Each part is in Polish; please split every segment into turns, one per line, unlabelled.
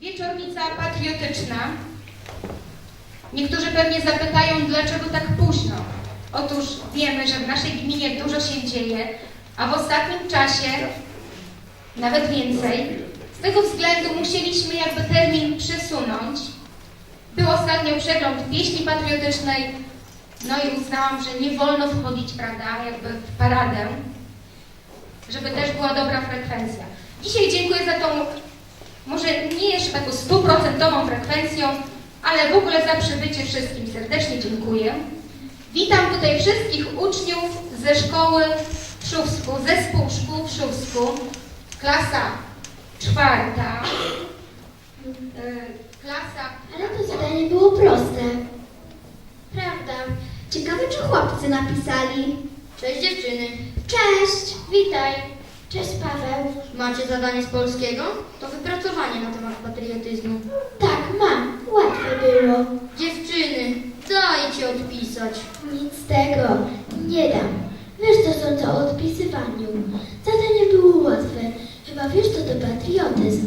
Wieczornica patriotyczna. Niektórzy pewnie zapytają, dlaczego tak późno. Otóż wiemy, że w naszej gminie dużo się dzieje, a w ostatnim czasie nawet więcej. Z tego względu musieliśmy jakby termin przesunąć. Był ostatnio przegląd pieśni patriotycznej, no i uznałam, że nie wolno wchodzić, prawda, jakby w paradę, żeby też była dobra frekwencja. Dzisiaj dziękuję za tą, może nie jeszcze taką stuprocentową frekwencją, ale w ogóle za przybycie wszystkim serdecznie dziękuję. Witam tutaj wszystkich uczniów ze szkoły w Szówsku, zespół szkół w Szówsku, klasa czwarta, y, klasa
Ale to zadanie było proste. Prawda. Ciekawe, czy chłopcy napisali.
Cześć dziewczyny.
Cześć, witaj. Cześć, Paweł.
Macie zadanie z polskiego? To wypracowanie na temat patriotyzmu.
Tak, mam. Łatwe było.
Dziewczyny, dajcie odpisać.
Nic z tego. Nie dam. Wiesz, co sądzę o odpisywaniu. Zadanie było łatwe. Chyba wiesz, co to patriotyzm.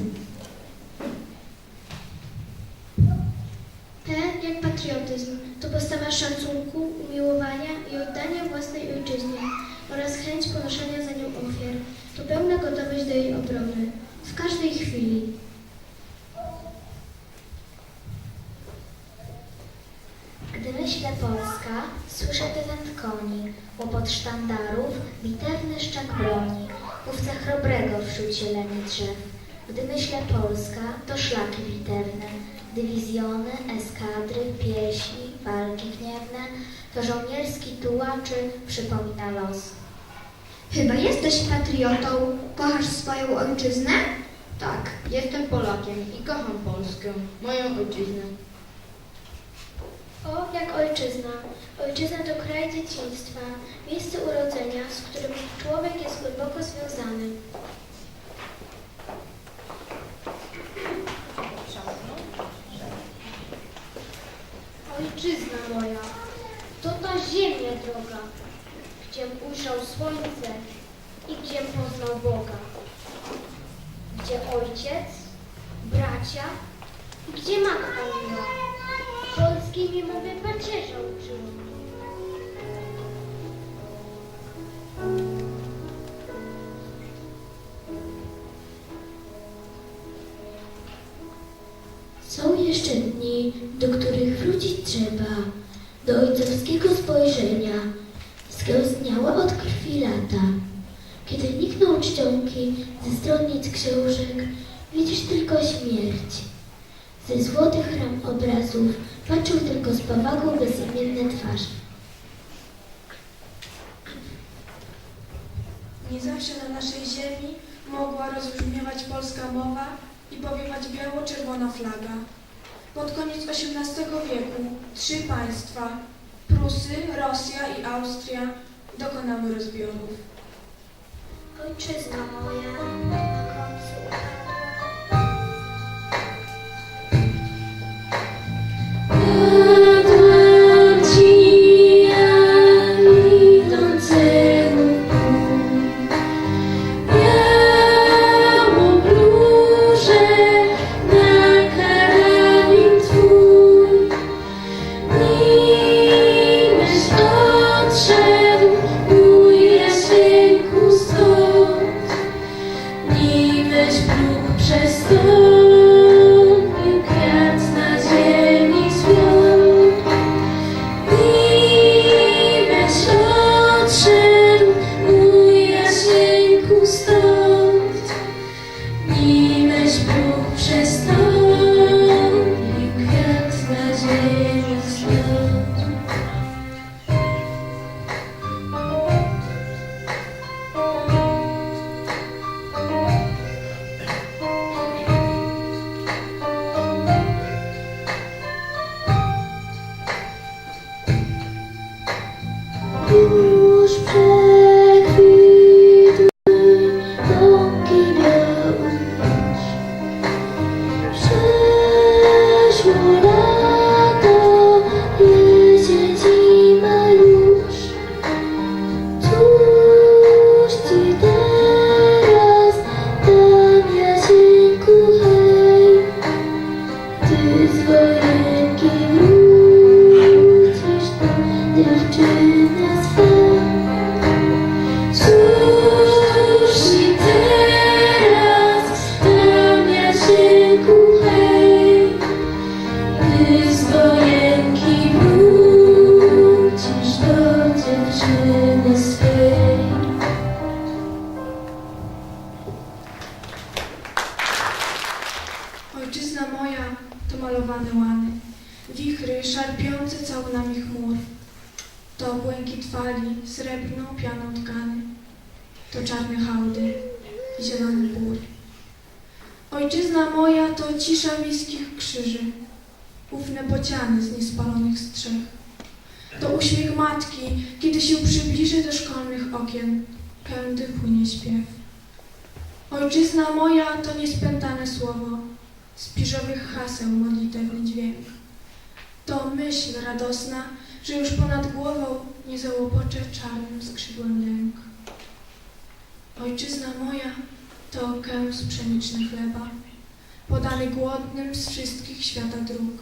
Ten, jak patriotyzm, to postawa szacunku, umiłowania i oddania własnej ojczyźnie oraz chęć ponoszenia za nią ofiar. To pełna gotowość do jej obrony. W każdej chwili. Gdy myślę Polska, słyszę tęt koni, łopot sztandarów, bitewny szczak broni, mówca chrobrego wśród zieleni drzew. Gdy myślę Polska, to szlaki bitewne, dywizjony, eskadry, pieśni, walki gniewne, to żołnierski tułaczy przypomina los. Chyba jesteś patriotą, kochasz swoją ojczyznę?
Tak, jestem Polakiem i kocham Polskę, moją ojczyznę.
O, jak ojczyzna. Ojczyzna to kraj dzieciństwa, miejsce urodzenia, z którym człowiek jest głęboko związany. Ojczyzna moja, to ta ziemia droga, gdzie ujrzał słońce i gdzie poznał Boga. Gdzie ojciec, bracia i gdzie matka miła. Polskiej mi mowy pacierza uczyła. Są jeszcze dni, do których wrócić trzeba, do ojcowskiego spojrzenia, od krwi lata. Kiedy nikną czcionki ze stronnic książek, widzisz tylko śmierć. Ze złotych ram obrazów patrzył tylko z powagą bezimienne twarze.
Nie zawsze na naszej ziemi mogła rozbrzmiewać polska mowa i powiewać biało-czerwona flaga. Pod koniec XVIII wieku trzy państwa, Prusy, Rosja i Austria, dokonały rozbiorów.
Ojczyzna moja
srebrną pianą tkany, to czarne hałdy i zielony bór. Ojczyzna moja to cisza miejskich krzyży, ufne bociany z niespalonych strzech. To uśmiech matki, kiedy się przybliży do szkolnych okien, pędy płynie śpiew. Ojczyzna moja to niespętane słowo, z piżowych haseł modlitewny dźwięk. To myśl radosna, że już ponad głową nie załopocze czarnym skrzydłem lęk. Ojczyzna moja to kęs pszeniczny chleba, podany głodnym z wszystkich świata dróg.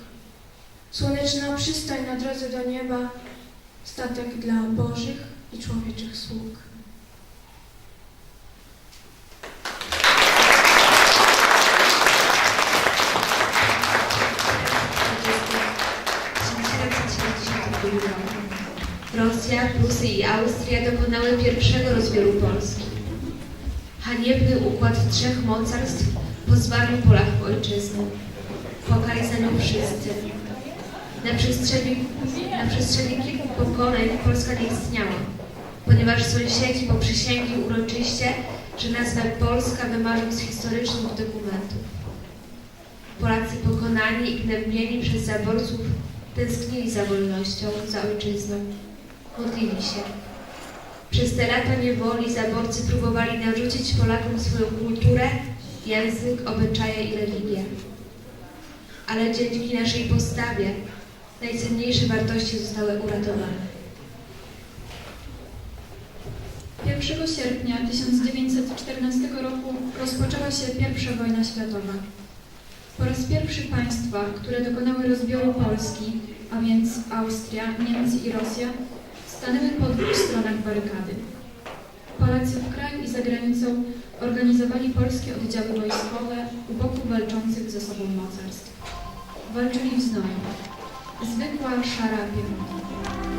Słoneczna przystań na drodze do nieba, statek dla bożych i człowieczych sług.
Prusy i Austria dokonały pierwszego rozbioru Polski. Haniebny układ trzech mocarstw pozbawił Polaków ojczyzny. Płakali za nią wszyscy. Na przestrzeni, na przestrzeni kilku pokoleń Polska nie istniała, ponieważ sąsiedzi poprzysięgli uroczyście, że nazwę Polska wymarzą z historycznych dokumentów. Polacy pokonani i gnębieni przez zaborców tęsknili za wolnością, za ojczyzną. Modlili się. Przez te lata niewoli zaborcy próbowali narzucić Polakom swoją kulturę, język, obyczaje i religię. Ale dzięki naszej postawie najcenniejsze wartości zostały uratowane.
1 sierpnia 1914 roku rozpoczęła się I wojna światowa. Po raz pierwszy państwa, które dokonały rozbioru Polski, a więc Austria, Niemcy i Rosja, stanęły po dwóch stronach barykady. Polacy w kraju i za granicą organizowali polskie oddziały wojskowe u boku walczących ze sobą mocarstw. Walczyli w znoju. Zwykła, szara piechota.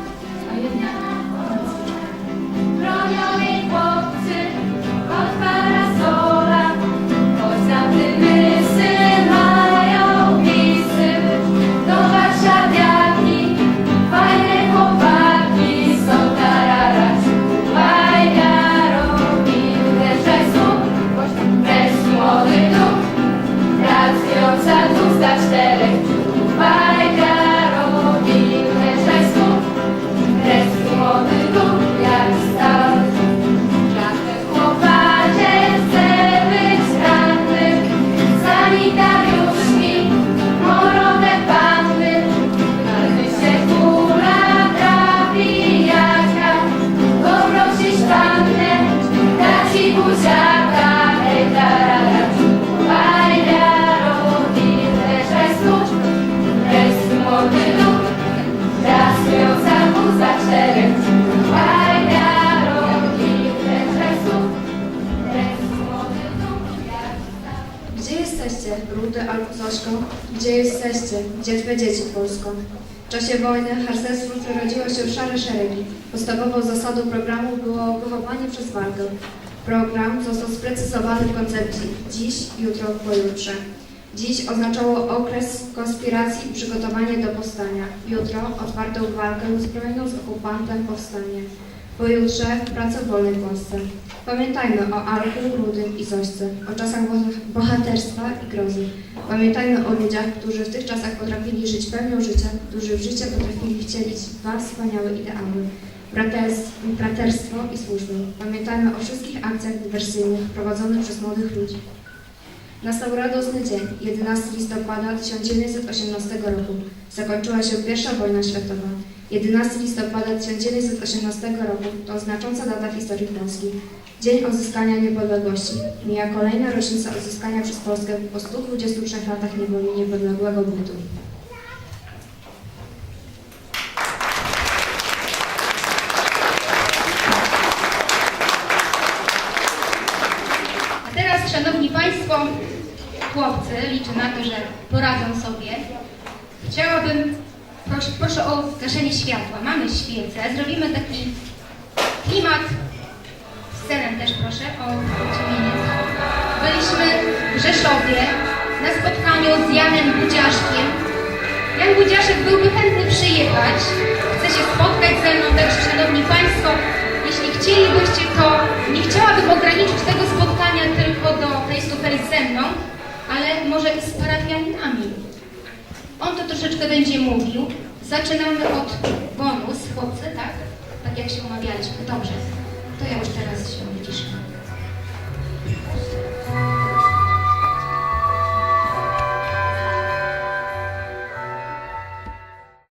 Rudy albo? Gdzie jesteście, dzietwe dzieci Polsko? W czasie wojny harcerstwo przerodziło się w szare szeregi. Podstawową zasadą programu było wychowanie przez walkę. Program został sprecyzowany w koncepcji dziś, jutro, pojutrze. Dziś oznaczało okres konspiracji i przygotowanie do powstania. Jutro otwartą walkę uzbrojoną z okupantem powstanie. Pojutrze praca w wolnej Polsce. Pamiętajmy o Arku, Rudym i Zośce, o czasach bo- bohaterstwa i grozy. Pamiętajmy o ludziach, którzy w tych czasach potrafili żyć pełnią życia, którzy w życie potrafili wcielić dwa wspaniałe ideały. Braterstwo i służbę. Pamiętajmy o wszystkich akcjach dywersyjnych prowadzonych przez młodych ludzi. Nastał radosny dzień, 11 listopada 1918 roku. Zakończyła się I wojna światowa. 11 listopada 1918 roku to znacząca data w historii Polski. Dzień odzyskania niepodległości. Mija kolejna rocznica odzyskania przez Polskę po 123 latach niepodległego bytu.
A teraz, Szanowni Państwo, chłopcy, liczę na to, że poradzą sobie. Chciałabym, proszę, o gaszenie światła. Mamy świecę, zrobimy taki klimat. Scenę też proszę o uciemienie. Byliśmy w Rzeszowie, na spotkaniu z Janem Budziaszkiem. Jan Budziaszek byłby chętny przyjechać, chce się spotkać ze mną, także Szanowni Państwo, jeśli chcielibyście, to nie chciałabym ograniczyć tego spotkania tylko do face to face ze mną, ale może i z parafianinami. On to troszeczkę będzie mówił. Zaczynamy od bonus, chłopcy, tak? Tak jak się umawialiśmy. Dobrze. To ja już teraz się wyciszę.